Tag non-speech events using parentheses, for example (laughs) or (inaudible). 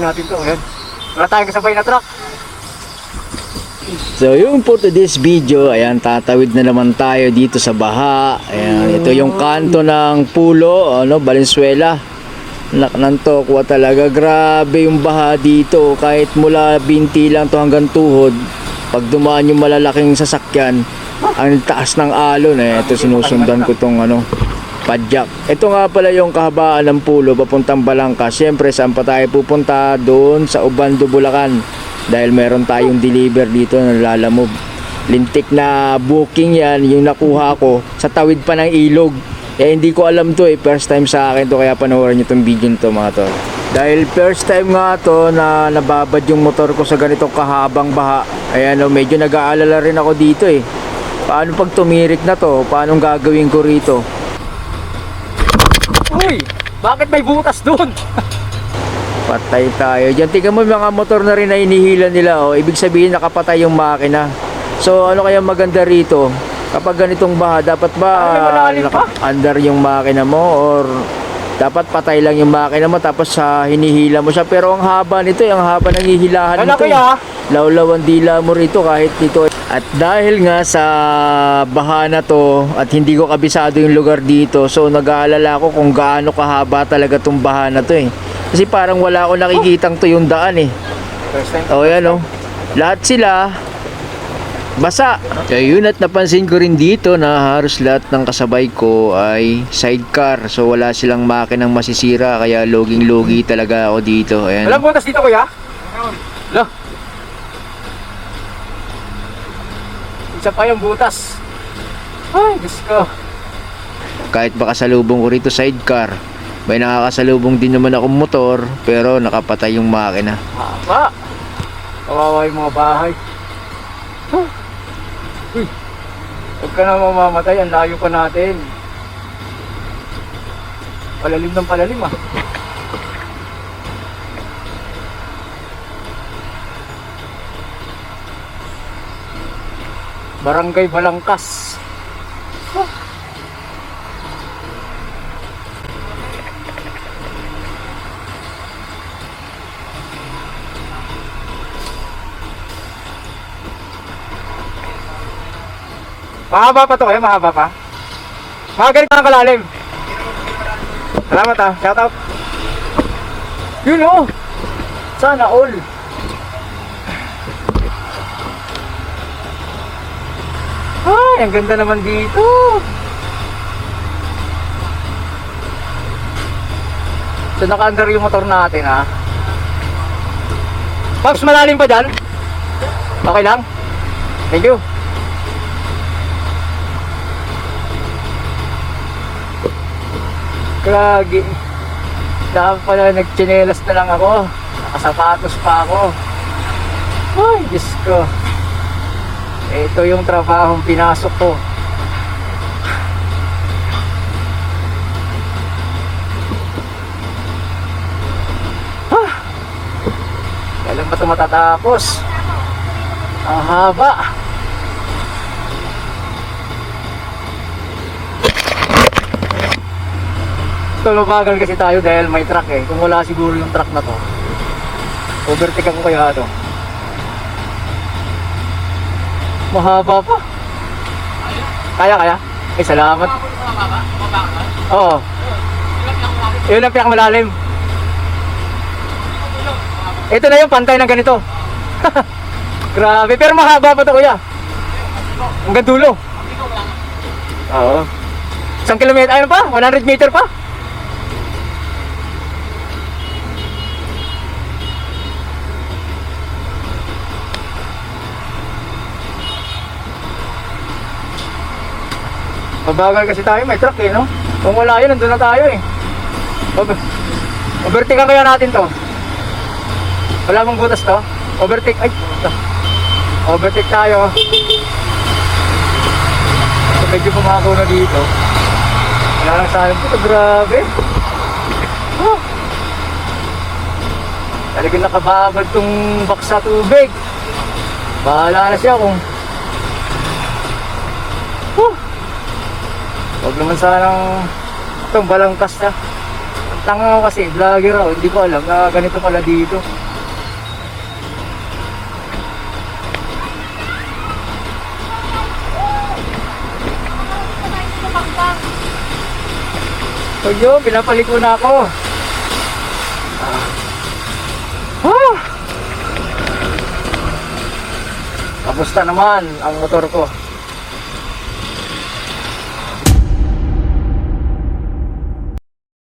Natin to. Ayan. Wala tayong kasabay na truck. So yung for today's video, ayan, tatawid na naman tayo dito sa baha. Ayan, ito yung kanto ng Pulo, ano, Valenzuela. Nak ng tokwa talaga. Grabe yung baha dito. Kahit mula binti lang to hanggang tuhod. Pag dumaan yung malalaking sasakyan, ang taas ng alon eh. Ito sinusundan ko tong ano, padyak. Ito nga pala yung kahabaan ng Pulo papuntang Balangka. Siyempre, saan pa tayo pupunta? Doon sa Ubando, Bulacan. Dahil meron tayong deliver dito ng Lalamove. Lintik na booking yan, yung nakuha ko sa tawid pa ng ilog. Eh hindi ko alam to eh, first time sa akin to kaya panoorin nyo tong video to mga to. Dahil first time nga to na nababad yung motor ko sa ganitong kahabang baha. Ayan o, medyo nag-aalala rin ako dito eh. Paano pag tumirik na to? Paano gagawin ko rito? Uy! Bakit may butas doon? Patay tayo. Diyan, tingnan mo mga motor na rin na inihila nila. Oh. Ibig sabihin nakapatay yung makina. So ano kaya maganda rito? Kapag ganitong baha, dapat ba Ay, pa? under yung makina mo or dapat patay lang yung makina mo tapos sa hinihila mo siya. Pero ang haba nito, yung haba ng hihilahan Ano nito. kaya? Lawlaw ang dila mo rito kahit dito. At dahil nga sa baha na to at hindi ko kabisado yung lugar dito, so nag-aalala ako kung gaano kahaba talaga tong baha na to eh. Kasi parang wala akong nakikitang to yung daan eh. First time. O yan o. Lahat sila basa. Kaya yun at napansin ko rin dito na halos lahat ng kasabay ko ay sidecar. So wala silang makinang masisira kaya loging-logi talaga ako dito. Ayan. Walang butas dito kuya? Lo. Isa pa yung butas. Ay, Diyos ko. kahit baka salubong ko rito sidecar may nakakasalubong din naman akong motor pero nakapatay yung makina Haba. Kawawa yung mga bahay. Huh. Uy. Huwag ka na mamamatay. Ang layo pa natin. Palalim ng palalim ah. Barangay Balangkas. Mahaba pa to kayo, mahaba pa. Mga ganito ang kalalim. Salamat ah, shout out. Yun oh. Sana all. Ay, ang ganda naman dito. So naka-under yung motor natin ha. Pops, malalim pa dyan? Okay lang? Thank you. Kragi. Dapat pala nagchinelas na lang ako. Nakasapatos pa ako. Ay, Diyos ko. Ito yung trabahong pinasok ko. Ah, Kailan ba ito matatapos? Ang haba. Tulubagal kasi tayo dahil may truck eh. Kung wala siguro yung truck na to, overtake ako kaya ito. Mahaba pa. Kaya, kaya? Eh, salamat. Oo. Yun ang pinakamalalim. Ito na yung pantay ng ganito. (laughs) Grabe, pero mahaba pa to kuya. Hanggang dulo. Oo. Isang kilometer, ano pa? 100 meter pa? Mabagal kasi tayo, may truck eh, no? Kung wala yun, nandun na tayo eh. Over overtake kaya natin to. Wala mong butas to. Overtake, ay, ito. Overtake tayo. So, medyo pumako na dito. Wala lang sayang dito, grabe. Oh. Talagang nakababad tong box sa tubig. Bahala na siya kung Huh. Huwag naman sanang itong balangkas na. Ang Tanga ko kasi, vlogger ako. Hindi ko alam na ganito pala dito. So yun, pinapalit ko na ako. Ah! Kamusta naman ang motor ko?